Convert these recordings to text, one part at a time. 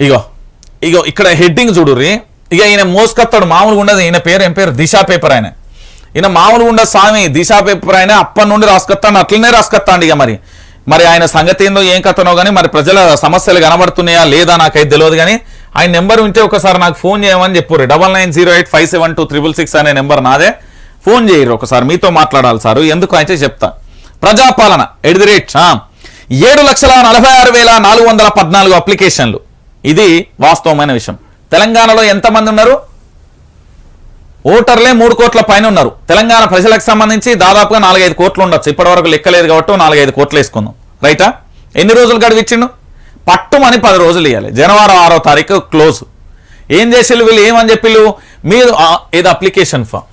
ఇగో ఇగో ఇక్కడ హెడ్డింగ్ చూడుర్రి. ఇక ఈయన మోసుకొస్తాడు మామూలుగా ఉండదు. ఈయన పేరు ఏం పేరు? దిశా పేపర్ ఆయన. ఈయన మామూలుగా ఉండదు స్వామి. దిశా పేపర్ ఆయన అప్పటి నుండి రాసుకొస్తాను అట్లనే రాసుకొస్తాడు ఇక మరి. మరి ఆయన సంగతి ఏందో ఏం కథనో కానీ మరి ప్రజల సమస్యలు కనబడుతున్నాయా లేదా నాకైతే తెలియదు కానీ ఆయన నెంబర్ ఉంటే ఒకసారి నాకు ఫోన్ చేయమని చెప్పారు double nine zero eight five seven two triple six అనే నెంబర్ నాదే. ఫోన్ చేయరు ఒకసారి. మీతో మాట్లాడాలి సారు. ఎందుకు అయితే చెప్తా? ప్రజాపాలన ఎట్ ది రేట్ ఏడు లక్షల నలభై ఆరు వేల నాలుగు వందల పద్నాలుగు అప్లికేషన్లు. ఇది వాస్తవమైన విషయం. తెలంగాణలో ఎంతమంది ఉన్నారు? ఓటర్లే మూడు కోట్ల పైన ఉన్నారు. తెలంగాణ ప్రజలకు సంబంధించి దాదాపుగా నాలుగైదు కోట్లు ఉండొచ్చు. ఇప్పటివరకు లెక్కలేదు కాబట్టి నాలుగైదు కోట్లు వేసుకుందాం. రైటా? ఎన్ని రోజులు గడివిచ్చిండు? పట్టుమని పది రోజులు ఇవ్వాలి జనవరి ఆరో తారీఖు క్లోజ్. ఏం చేసేళ్ళు వీళ్ళు? ఏమని చెప్పిళ్ళు? మీరు ఏదో ఇది అప్లికేషన్ ఫామ్.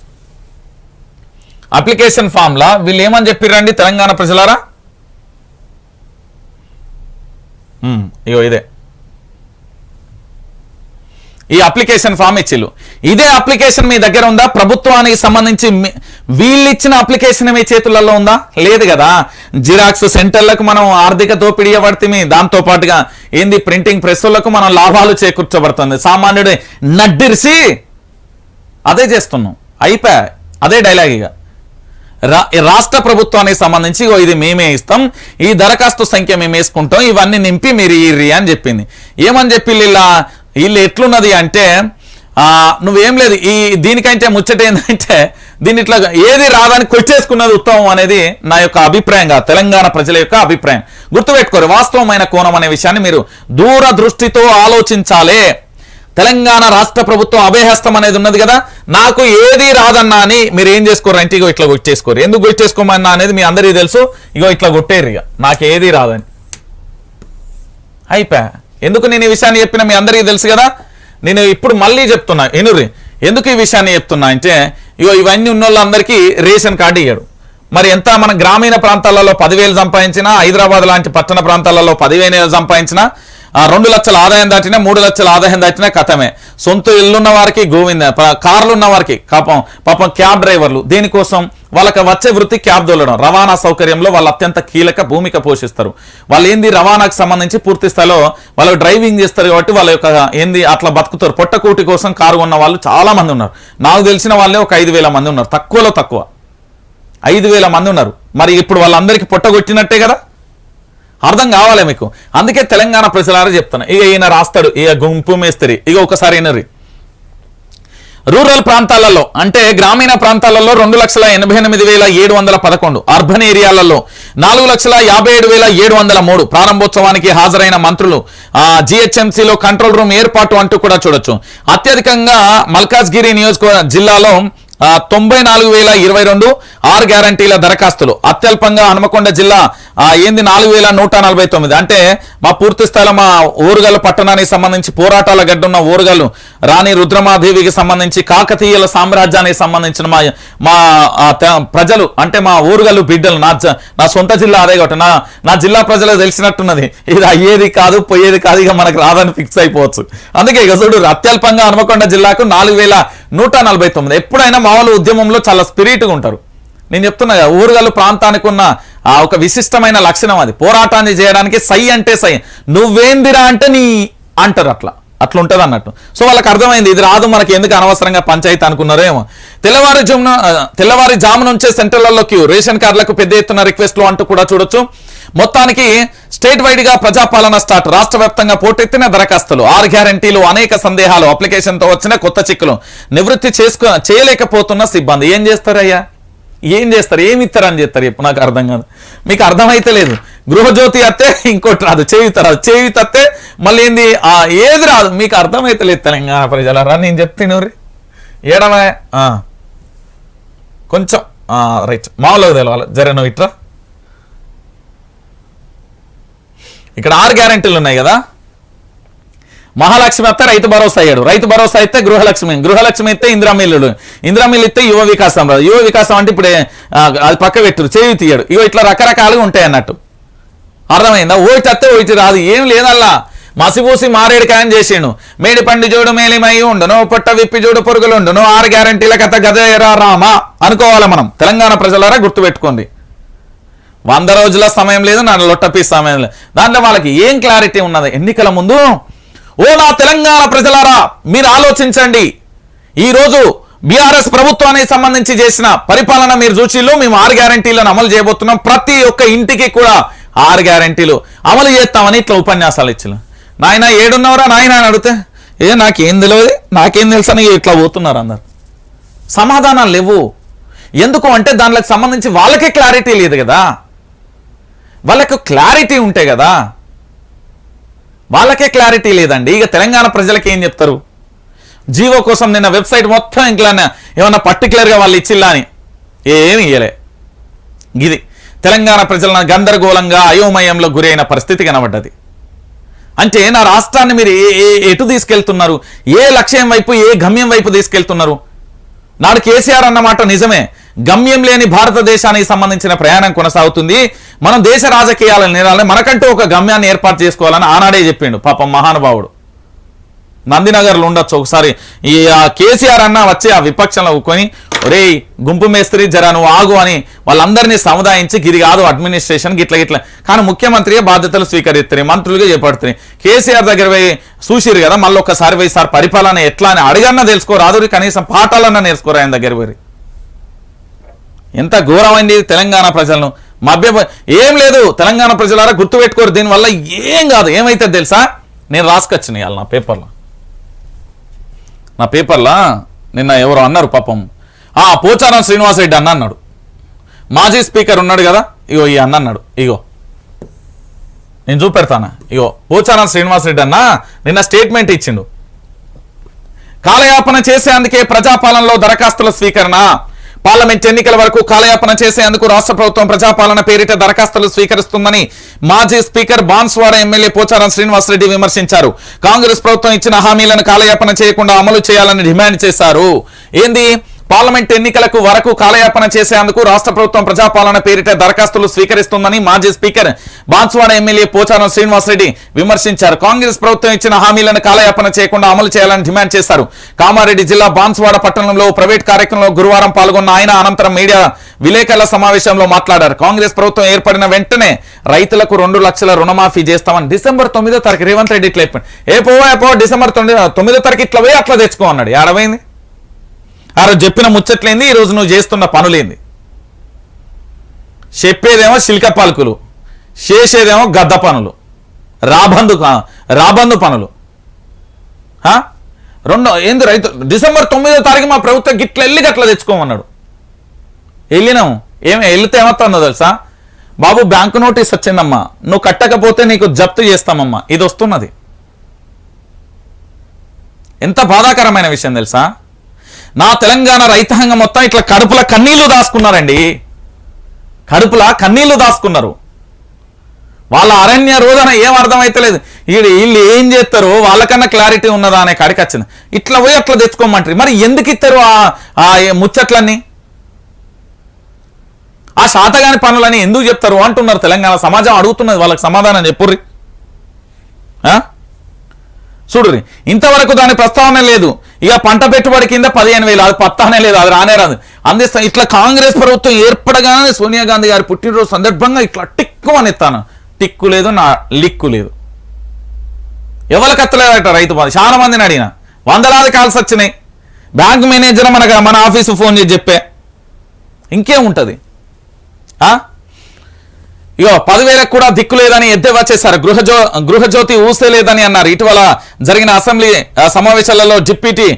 అప్లికేషన్ ఫామ్లా? వీళ్ళు ఏమని చెప్పిర్రండి తెలంగాణ ప్రజలారా? ఇగో ఇదే. ఈ అప్లికేషన్ ఫామ్ ఇచ్చిల్లు. ఇదే అప్లికేషన్ మీ దగ్గర ఉందా? ప్రభుత్వానికి సంబంధించి వీళ్ళిచ్చిన వీళ్ళు ఇచ్చిన అప్లికేషన్ మీ చేతులలో ఉందా? లేదు కదా. జిరాక్స్ సెంటర్లకు మనం ఆర్థిక దోపిడీ పడితే దాంతో పాటుగా ఏంది? ప్రింటింగ్ ప్రెస్సులకు మనం లాభాలు చేకూర్చబడుతుంది. సామాన్యుడు నడ్డిరిసి అదే చేస్తున్నాం. అయిపోయా అదే డైలాగ్ ఇక. రా- రాష్ట్ర ప్రభుత్వానికి సంబంధించి ఇది మేమే ఇస్తాం. ఈ దరఖాస్తు సంఖ్య మేము వేసుకుంటాం ఇవన్నీ నింపి మీరు ఇర్రి అని చెప్పింది. ఏమని చెప్పి ఇలా వీళ్ళు ఎట్లున్నది అంటే నువ్వేం లేదు ఈ దీనికంటే ముచ్చట ఏంటంటే దీని ఇట్లా ఏది రాదని కొట్టేసుకున్నది ఉత్తమం అనేది నా యొక్క అభిప్రాయంగా తెలంగాణ ప్రజల యొక్క అభిప్రాయం. గుర్తుపెట్టుకోరు వాస్తవమైన కోణం అనే విషయాన్ని మీరు దూరదృష్టితో ఆలోచించాలే. తెలంగాణ రాష్ట్ర ప్రభుత్వం అభయహస్తం అనేది ఉన్నది కదా నాకు ఏది రాదన్నా అని మీరు ఏం చేసుకోరు అంటే ఇగో ఇట్లా కొట్టేసుకోరు. ఎందుకు కొట్టేసుకోమన్నా అనేది మీ అందరికీ తెలుసు ఇగో ఇట్లా కొట్టేరు ఇక నాకు ఏది రాదని. అయిపోయా ఎందుకు నేను ఈ విషయాన్ని చెప్పిన మీ అందరికీ తెలుసు కదా? నేను ఇప్పుడు మళ్ళీ చెప్తున్నా ఎనురి ఎందుకు ఈ విషయాన్ని చెప్తున్నా అంటే ఇగో ఇవన్నీ ఉన్న వాళ్ళందరికీ రేషన్ కార్డు ఇయ్యాడు. మరి ఎంత మన గ్రామీణ ప్రాంతాలలో పదివేలు సంపాదించినా హైదరాబాద్ లాంటి పట్టణ ప్రాంతాలలో పదివేలు సంపాదించినా రెండు లక్షల ఆదాయం దాటినా మూడు లక్షల ఆదాయం దాటినా కథమే. సొంత ఇల్లున్న వారికి గోవింద కార్లు ఉన్న వారికి పాపం పాపం క్యాబ్ డ్రైవర్లు. దేనికోసం? వాళ్ళకి వచ్చే వృత్తి క్యాబ్ దొల్లడం రవాణా సౌకర్యంలో వాళ్ళు అత్యంత కీలక భూమిక పోషిస్తారు. వాళ్ళు ఏంది రవాణాకు సంబంధించి పూర్తి స్థాయిలో వాళ్ళు డ్రైవింగ్ చేస్తారు కాబట్టి వాళ్ళ యొక్క ఏంది అట్లా బతుకుతారు. పొట్టకూటి కోసం కారు ఉన్న వాళ్ళు చాలా మంది ఉన్నారు. నాకు తెలిసిన వాళ్ళే ఒక ఐదు వేల మంది ఉన్నారు. తక్కువలో తక్కువ. ఐదు వేల మంది ఉన్నారు. మరి ఇప్పుడు వాళ్ళందరికీ పొట్టగొట్టినట్టే కదా? అర్థం కావాలి మీకు. అందుకే తెలంగాణ ప్రజలారా చెప్తాను ఇక ఈయన రాస్తాడు ఇక గుంపు మేస్త్రి. ఇక ఒకసారి ఎనరి రూరల్ ప్రాంతాలలో అంటే గ్రామీణ ప్రాంతాలలో రెండు లక్షల ఎనభై ఎనిమిది వేల ఏడు వందల పదకొండు. అర్బన్ ఏరియాలలో నాలుగు లక్షల యాభై ఏడు వేల ఏడు వందల మూడు. ప్రారంభోత్సవానికి హాజరైన మంత్రులు జిహెచ్ఎంసీలో కంట్రోల్ రూమ్ ఏర్పాటు అంటూ కూడా చూడొచ్చు. అత్యధికంగా మల్కాజ్గిరి నియోజకవర్గ జిల్లాలో తొంభై నాలుగు వేల ఇరవై రెండు ఆరు గ్యారంటీల దరఖాస్తులు. అత్యల్పంగా హనుమకొండ జిల్లా ఏంది నాలుగు వేల నూట నలభై తొమ్మిది. అంటే మా పూర్తి స్థాయిలో మా ఊరుగల పట్టణానికి సంబంధించి పోరాటాల గడ్డున్న ఓరుగల్లు రాణి రుద్రమాదేవికి సంబంధించి కాకతీయుల సామ్రాజ్యానికి సంబంధించిన మా మా ప్రజలు అంటే మా ఊరుగల్లు బిడ్డలు నా నా సొంత జిల్లా అదే కాబట్టి నా నా జిల్లా ప్రజలకు తెలిసినట్టున్నది. ఇది అయ్యేది కాదు పోయేది కాదు ఇక మనకు రాదని ఫిక్స్ అయిపోవచ్చు. అందుకే ఇక చూడు అత్యల్పంగా హనుమకొండ జిల్లాకు నాలుగు వేల నూట నలభై తొమ్మిది. ఎప్పుడైనా మామూలు ఉద్యమంలో చాలా స్పిరిట్గా ఉంటారు. నేను చెప్తున్నా కదా, ఊరుగల్లు ప్రాంతానికి ఉన్న ఆ ఒక విశిష్టమైన లక్షణం అది. పోరాటాన్ని చేయడానికి సై అంటే సై. నువ్వేందిరా అంటే నీ అంటారు అట్లా. అట్లా ఉంటుంది అన్నట్టు. సో వాళ్ళకి అర్థమైంది ఇది రాదు మనకి ఎందుకు అనవసరంగా పంచాయతీ అనుకున్నారో ఏమో. తెల్లవారు జమున తెల్లవారి జాము నుంచే సెంటర్లలో క్యూ. రేషన్ కార్డులకు పెద్ద ఎత్తున రిక్వెస్ట్లు అంటూ కూడా చూడొచ్చు. మొత్తానికి స్టేట్ వైడ్గా ప్రజాపాలన స్టార్ట్. రాష్ట్ర వ్యాప్తంగా పోటెత్తిన దరఖాస్తులు. ఆరు గ్యారంటీలు అనేక సందేహాలు అప్లికేషన్తో వచ్చిన కొత్త చిక్కులు. నివృత్తి చేసుకు చేయలేకపోతున్న సిబ్బంది. ఏం చేస్తారయ్యా? ఏం చేస్తారు? ఏమి ఇస్తారని చేస్తారు నాకు అర్థం కాదు. మీకు అర్థమైతే లేదు. గృహజ్యోతి అత్తే ఇంకోటి రాదు. చేయుత రాదు. చేయుత అత్తే మళ్ళీ ఏంది? ఆ ఏది రాదు. మీకు అర్థమైతే లేదు తెలంగాణ ప్రజలరా? నేను చెప్తాను ఏడమే కొంచెం. రైట్. మామూలుగా తెలవాలి. జర నువ్వు ఇట్రా. ఇక్కడ ఆరు గ్యారెంటీలు ఉన్నాయి కదా? మహాలక్ష్మి అయితే రైతు భరోసా అయ్యాడు రైతు భరోసా అయితే గృహలక్ష్మి. గృహలక్ష్మి అయితే ఇందిరామిల్లుడు ఇందిరామిల్లు ఇస్తే యువ వికాసం రాదు యువ వికాసం అంటే ఇప్పుడే అది పక్క పెట్టు. చేయి తీయడు. ఇవి ఇట్లా రకరకాలుగా ఉంటాయి అన్నట్టు. అర్థమైందా? ఓటి అత్తే ఓటి రాదు. ఏం లేదల్లా. మసిపూసి మారేడుకాయని చేసిండు. మేడి పండు చూడు మేలిమై ఉండును పొట్ట విప్పి చూడు పొరుగులు ఆరు గ్యారంటీల కథ గదేరా రామా? అనుకోవాలి మనం? తెలంగాణ ప్రజలారా గుర్తుపెట్టుకోండి. వంద రోజుల సమయం లేదు నా లొట్టపీ సమయం లేదు. దాంట్లో వాళ్ళకి ఏం క్లారిటీ ఉన్నది? ఎన్నికల ముందు? ఓ నా తెలంగాణ ప్రజలారా మీరు ఆలోచించండి. ఈరోజు బీఆర్ఎస్ ప్రభుత్వానికి సంబంధించి చేసిన పరిపాలన మీరు చూసిళ్ళు. మేము ఆరు గ్యారంటీలను అమలు చేయబోతున్నాం. ప్రతి ఒక్క ఇంటికి కూడా ఆరు గ్యారంటీలు అమలు చేస్తామని ఇట్లా ఉపన్యాసాలు ఇచ్చిన. నాయన ఏడున్నవరా నాయన అని అడిగితే ఏ నాకేం తెలియదు నాకేం తెలుసు అని ఇట్లా పోతున్నారు అందరు. సమాధానాలు లేవు. ఎందుకు అంటే దానికి సంబంధించి వాళ్ళకే క్లారిటీ లేదు కదా. వాళ్ళకు క్లారిటీ ఉంటే కదా. వాళ్ళకే క్లారిటీ లేదండి. ఇక తెలంగాణ ప్రజలకి ఏం చెప్తారు? జీవో కోసం నిన్న వెబ్సైట్ మొత్తం ఇంకా ఏమన్నా పర్టికులర్గా వాళ్ళు ఇచ్చిల్లా అని. ఏమి ఇయ్యలే. ఇది తెలంగాణ ప్రజలను గందరగోళంగా అయోమయంలో గురైన పరిస్థితి కనబడ్డది. అంటే నా రాష్ట్రాన్ని మీరు ఏ ఎటు తీసుకెళ్తున్నారు? ఏ లక్ష్యం వైపు ఏ గమ్యం వైపు తీసుకెళ్తున్నారు? నాడు కేసీఆర్ అన్నమాట నిజమే. గమ్యం లేని భారతదేశానికి సంబంధించిన ప్రయాణం కొనసాగుతుంది. మనం దేశ రాజకీయాలను నేరాలని మనకంటూ ఒక గమ్యాన్ని ఏర్పాటు చేసుకోవాలని ఆనాడే చెప్పిండు పాపం మహానుభావుడు. నందినగర్లో ఉండొచ్చు ఒకసారి. ఈ కేసీఆర్ అన్న వచ్చి ఆ విపక్షంలో కొని ఒరేయ్ గుంపు మేస్త్రి జరా నువ్వు ఆగు అని వాళ్ళందరినీ సముదాయించి గిరి కాదు అడ్మినిస్ట్రేషన్ గిట్ల గిట్ల కానీ ముఖ్యమంత్రిగా బాధ్యతలు స్వీకరిస్తున్నాయి మంత్రులుగా చేపడుతున్నాయి. కేసీఆర్ దగ్గర పోయి చూసిరు కదా మళ్ళీ ఒక్కసారి పోయి సార్ పరిపాలన ఎట్లా అని అడిగన్నా తెలుసుకోరాదు కనీసం పాఠాలన్నా నేర్చుకోరు ఆయన దగ్గర పోయి ఎంత ఘోరమైంది తెలంగాణ ప్రజలను. మభ్య ఏం లేదు తెలంగాణ ప్రజలారా గుర్తుపెట్టుకోరు దీనివల్ల ఏం కాదు. ఏమైతే తెలుసా? నేను రాసుకొచ్చిన ఇవాళ నా పేపర్లో. నా పేపర్లో నిన్న ఎవరో అన్నారు పాపం. ఆ పోచారం శ్రీనివాసరెడ్డి అన్న అన్నాడు. మాజీ స్పీకర్ ఉన్నాడు కదా? ఇగో ఈ అన్న అన్నాడు. ఇగో. నేను చూపెడతానా? ఇగో పోచారం శ్రీనివాసరెడ్డి అన్న నిన్న స్టేట్మెంట్ ఇచ్చిండు. కాలయాపన చేసేందుకే ప్రజాపాలనలో దరఖాస్తుల స్వీకరణ. పార్లమెంట్ ఎన్నికల వరకు కాలయాపన చేసేందుకు రాష్ట్ర ప్రభుత్వం ప్రజాపాలన పేరిట దరఖాస్తులు స్వీకరిస్తుందని మాజీ స్పీకర్ బాన్స్వాడ ఎమ్మెల్యే పోచారం శ్రీనివాసరెడ్డి విమర్శించారు. కాంగ్రెస్ ప్రభుత్వం ఇచ్చిన హామీలను కాలయాపన చేయకుండా అమలు చేయాలని డిమాండ్ చేశారు. ఏంది? పార్లమెంట్ ఎన్నికలకు వరకు కాలయాపన చేసేందుకు రాష్ట్ర ప్రభుత్వం ప్రజాపాలన పేరిట దరఖాస్తులు స్వీకరిస్తుందని మాజీ స్పీకర్ బాన్సువాడ ఎమ్మెల్యే పోచారం శ్రీనివాసరెడ్డి విమర్శించారు. కాంగ్రెస్ ప్రభుత్వం ఇచ్చిన హామీలను కాలయాపన చేయకుండా అమలు చేయాలని డిమాండ్ చేశారు. కామారెడ్డి జిల్లా బాన్స్వాడ పట్టణంలో ప్రైవేట్ కార్యక్రమంలో గురువారం పాల్గొన్న ఆయన అనంతరం మీడియా విలేకరుల సమావేశంలో మాట్లాడారు. కాంగ్రెస్ ప్రభుత్వం ఏర్పడిన వెంటనే రైతులకు రెండు లక్షల రుణమాఫీ చేస్తామని డిసెంబర్ తొమ్మిదో తారీఖు రేవంత్ రెడ్డి ఇట్లా చెప్పాడు ఏ పోవా పో డిసెంబర్ తొమ్మిది తొమ్మిదో తారీఖు ఇట్లా పోయి అట్లా తెచ్చుకో అన్నాడు. ఏడవైంది? ఆ రోజు చెప్పిన ముచ్చట్లేంది ఈ రోజు నువ్వు చేస్తున్న పనులేంది. చెప్పేదేమో శిల్క పలుకులు చేసేదేమో గద్ద పనులు రాబందు రాబందు పనులు. హా? రెండో ఏంది రైతు డిసెంబర్ తొమ్మిదో తారీఖు మా ప్రభుత్వం గిట్ల వెళ్ళి గట్ల తెచ్చుకోమన్నాడు. వెళ్ళినాం ఏమి వెళ్తే ఏమవుతుందో తెలుసా? బాబు బ్యాంకు నోటీస్ వచ్చిందమ్మా నువ్వు కట్టకపోతే నీకు జప్తు చేస్తామమ్మా ఇది వస్తున్నది. ఎంత బాధాకరమైన విషయం తెలుసా? నా తెలంగాణ రైతాంగం మొత్తం ఇట్లా కడుపుల కన్నీళ్ళు దాచుకున్నారండి. కడుపుల కన్నీళ్ళు దాచుకున్నారు. వాళ్ళ అరణ్య రోజున ఏం అర్థమైతలేదు. వీడు వీళ్ళు ఏం చేస్తారు వాళ్ళకన్నా క్లారిటీ ఉన్నదా అనే కాడికి వచ్చింది. ఇట్లా పోయి అట్లా తెచ్చుకోమంటారు. మరి ఎందుకు ఇస్తారు ఆ- ముచ్చట్లన్నీ? ఆ శాతగాని పనులని ఎందుకు చెప్తారు అంటున్నారు తెలంగాణ సమాజం అడుగుతున్నది వాళ్ళకి సమాధానం చెప్పుర్రి. ఆ? ఇంతవరకు దాని ప్రస్తావన లేదు. ఇక పంట పెట్టుబడి కింద పదిహేను వేలు అది పత్తానే లేదు అది రానే రాదు. అందిస్తాం ఇట్లా కాంగ్రెస్ ప్రభుత్వం ఏర్పడగానే సోనియా గాంధీ గారి పుట్టినరోజు సందర్భంగా ఇట్లా టిక్కు అని ఎత్తాను టిక్కు లేదు నా లిక్కు లేదు. ఎవరికి ఎత్తలేదట రైతు బాధ? చాలా మందిని అడిగిన. వందలాది కాల్స్ వచ్చినాయి. బ్యాంక్ మేనేజర్ మనకు మన ఆఫీసు ఫోన్ చేసి చెప్పే. ఇంకేముంటుంది ఆ? ఇగో పదివేలకు కూడా దిక్కు లేదని ఎద్దేవా చేశారు. గృహజో గృహజ్యోతి ఊసే లేదని అన్నారు. ఇటీవల జరిగిన అసెంబ్లీ సమావేశాలలో డిప్యూటీ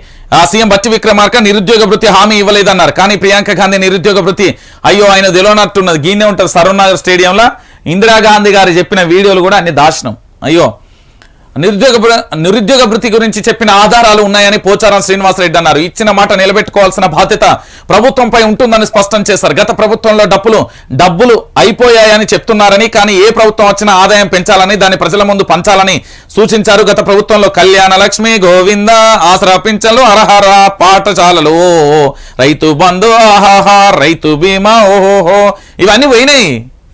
సీఎం బట్టి విక్రమార్క నిరుద్యోగ వృత్తి హామీ ఇవ్వలేదన్నారు. కానీ ప్రియాంక గాంధీ నిరుద్యోగ వృత్తి అయ్యో ఆయన తెలియనట్టున్నది గీనే ఉంటుంది. సరూర్ స్టేడియంలో ఇందిరాగాంధీ గారు చెప్పిన వీడియోలు కూడా అన్ని దాశనం అయ్యో నిరుద్యోగ నిరుద్యోగ భృతి గురించి చెప్పిన ఆధారాలు ఉన్నాయని పోచారం శ్రీనివాసరెడ్డి అన్నారు. ఇచ్చిన మాట నిలబెట్టుకోవాల్సిన బాధ్యత ప్రభుత్వంపై ఉంటుందని స్పష్టం చేశారు. గత ప్రభుత్వంలో డబ్బులు డబ్బులు అయిపోయాయని చెప్తున్నారని కానీ ఏ ప్రభుత్వం వచ్చినా ఆదాయం పెంచాలని దాన్ని ప్రజల ముందు పంచాలని సూచించారు. గత ప్రభుత్వంలో కళ్యాణ లక్ష్మి గోవింద ఆసరా పింఛన్లు అరహర పాఠశాలలు. రైతు బంధు ఆహాహా రైతు బీమా ఓహోహో. ఇవన్నీ పోయినాయి.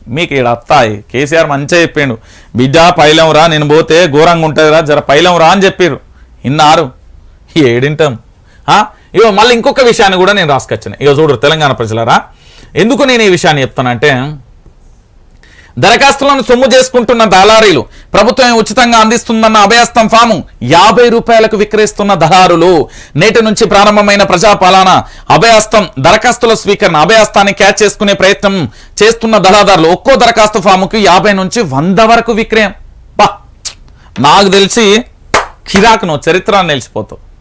మీకు ఇక్కడ అత్తాయి. కేసీఆర్ మంచిగా చెప్పిండు. బిడ్డ పైలం రా నేను పోతే ఘోరంగా ఉంటుంది రా జర పైలం రా అని చెప్పారు ఇన్నారు. ఏడింటాం. ఆ? ఇగో మళ్ళీ ఇంకొక విషయాన్ని కూడా నేను రాసుకొచ్చాను. ఇగో చూడు తెలంగాణ ప్రజలరా. ఎందుకు నేను ఈ విషయాన్ని చెప్తానంటే దరఖాస్తులను సొమ్ము చేసుకుంటున్న దళారీలు ప్రభుత్వం ఉచితంగా అందిస్తుందన్న అభయస్తం ఫాము యాభై రూపాయలకు విక్రయిస్తున్న దళారులు. నేటి నుంచి ప్రారంభమైన ప్రజాపాలన అభయస్తం దరఖాస్తుల స్వీకరణ అభయస్తాన్ని క్యాచ్ చేసుకునే ప్రయత్నం చేస్తున్న దళాదారులు. ఒక్కో దరఖాస్తు ఫాముకి యాభై నుంచి వంద వరకు విక్రయం. బా! నాకు తెలిసి కిరాక్ నువ్వు చరిత్ర నిలిచిపోతావు.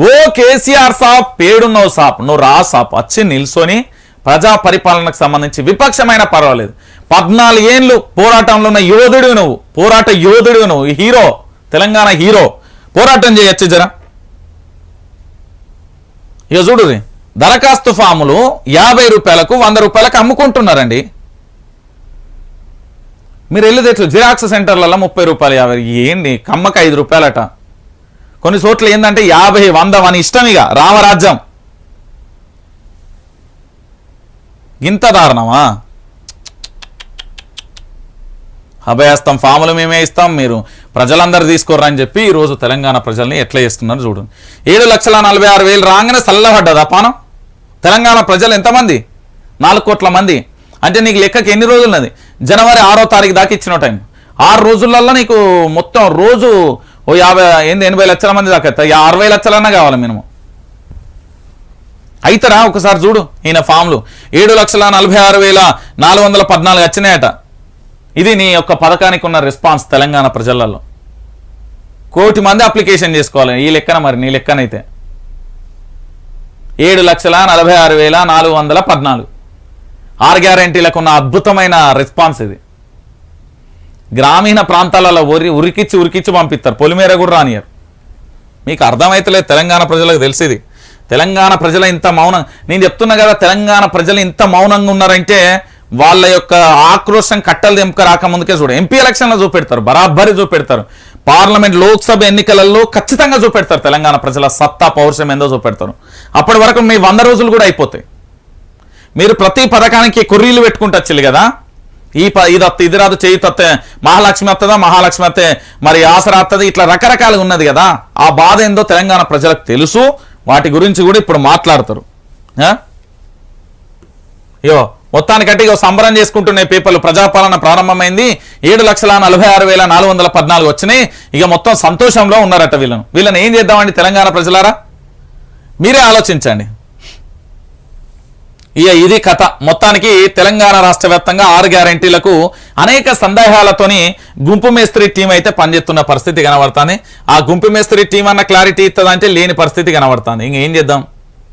ఓ కేసీఆర్ సాప్ పేడున్నావు సాప్ నువ్వు రా సాప్ వచ్చి నిల్సొని ప్రజా పరిపాలనకు సంబంధించి విపక్షమైన పర్వాలేదు. పద్నాలుగు పోరాటంలో ఉన్న యోధుడు నువ్వు. పోరాట యోధుడు నువ్వు. హీరో తెలంగాణ హీరో పోరాటం చేయొచ్చు జరా. ఇక చూడు దరఖాస్తు ఫాములు యాభై రూపాయలకు వంద రూపాయలకు అమ్ముకుంటున్నారండి. మీరు వెళ్ళేది ఎట్లు జిరాక్స్ సెంటర్లలో ముప్పై రూపాయలు యాభై ఏంటి కమ్మకి ఐదు రూపాయలట. కొన్ని చోట్ల ఏంటంటే యాభై వంద అని ఇష్టం ఇక రామరాజ్యం. ఇంత దారుణమా? అభయస్తం ఫాములు మేమే ఇస్తాం మీరు ప్రజలందరూ తీసుకోర్రా అని చెప్పి ఈరోజు తెలంగాణ ప్రజల్ని ఎట్లా చేస్తున్నారు చూడండి ఏడు లక్షల నలభై ఆరు వేలు రాగానే చల్లబడ్డదా పానం? తెలంగాణ ప్రజలు ఎంతమంది? నాలుగు కోట్ల మంది. అంటే నీకు లెక్కకి ఎన్ని రోజులు ఉన్నది జనవరి ఆరో తారీఖు దాకా ఇచ్చిన టైం. ఆరు రోజులల్లో నీకు మొత్తం రోజు ఓ యాభై ఏంది ఎనభై లక్షల మంది దాకా అరవై లక్షలన్నా కావాలి మినిమం. అయితరా? ఒకసారి చూడు ఈయన ఫామ్లు. ఏడు లక్షల నలభై ఆరు వేల నాలుగు వందల పద్నాలుగు వచ్చినాయట. ఇది నీ యొక్క పథకానికి ఉన్న రెస్పాన్స్ తెలంగాణ ప్రజలలో. కోటి మంది అప్లికేషన్ చేసుకోవాలి. ఈ లెక్కన మరి నీ లెక్కనైతే. ఏడు లక్షల నలభై ఆరు వేల నాలుగు వందల పద్నాలుగు. ఆర్ గ్యారంటీలకు ఉన్న అద్భుతమైన రెస్పాన్స్ ఇది. గ్రామీణ ప్రాంతాలలో ఉరి ఉరికిచ్చి ఉరికిచ్చి పంపిస్తారు. పొలిమేర కూడా రానియరు మీకు అర్థమైతలేదు తెలంగాణ ప్రజలకు తెలిసేది. తెలంగాణ ప్రజలు ఇంత మౌనం నేను చెప్తున్నా కదా తెలంగాణ ప్రజలు ఇంత మౌనంగా ఉన్నారంటే వాళ్ళ యొక్క ఆక్రోశం కట్టలు దెంపక రాకముందుకే చూడ. ఎంపీ ఎలక్షన్లో చూపెడతారు బరాబరి చూపెడతారు. పార్లమెంట్ లోక్సభ ఎన్నికలలో ఖచ్చితంగా చూపెడతారు తెలంగాణ ప్రజల సత్తా పౌరుషం ఏందో చూపెడతారు. అప్పటి వరకు మీ వంద రోజులు కూడా అయిపోతాయి. మీరు ప్రతి పథకానికి కుర్రీలు పెట్టుకుంటచ్చులు కదా. ఈ ప ఇది అత్త ఇది రాదు చేయి తత్తే మహాలక్ష్మి అత్తదా మహాలక్ష్మి అత్తే మరి ఆసరా అత్తది ఇట్లా రకరకాలుగా ఉన్నది కదా. ఆ బాధ ఏందో తెలంగాణ ప్రజలకు తెలుసు. వాటి గురించి కూడా ఇప్పుడు మాట్లాడతారు. ఆ? మొత్తానికంటే ఇక సంబరం చేసుకుంటున్న పేపర్లు ప్రజాపాలన ప్రారంభమైంది. ఏడు లక్షల నలభై ఆరు వేల నాలుగు వందల పద్నాలుగు వచ్చినాయి. ఇక మొత్తం సంతోషంలో ఉన్నారట వీళ్ళను. వీళ్ళని ఏం చేద్దామండి తెలంగాణ ప్రజలారా? మీరే ఆలోచించండి. ఇక ఇది కథ. మొత్తానికి తెలంగాణ రాష్ట్ర వ్యాప్తంగా ఆరు గ్యారంటీలకు అనేక సందేహాలతోని గుంపు మేస్త్రి టీం అయితే పనిచేస్తున్న పరిస్థితి కనబడుతుంది. ఆ గుంపు మేస్త్రి టీం అన్న క్లారిటీ ఇస్తుందంటే లేని పరిస్థితి కనబడుతుంది. ఇంకేం చేద్దాం?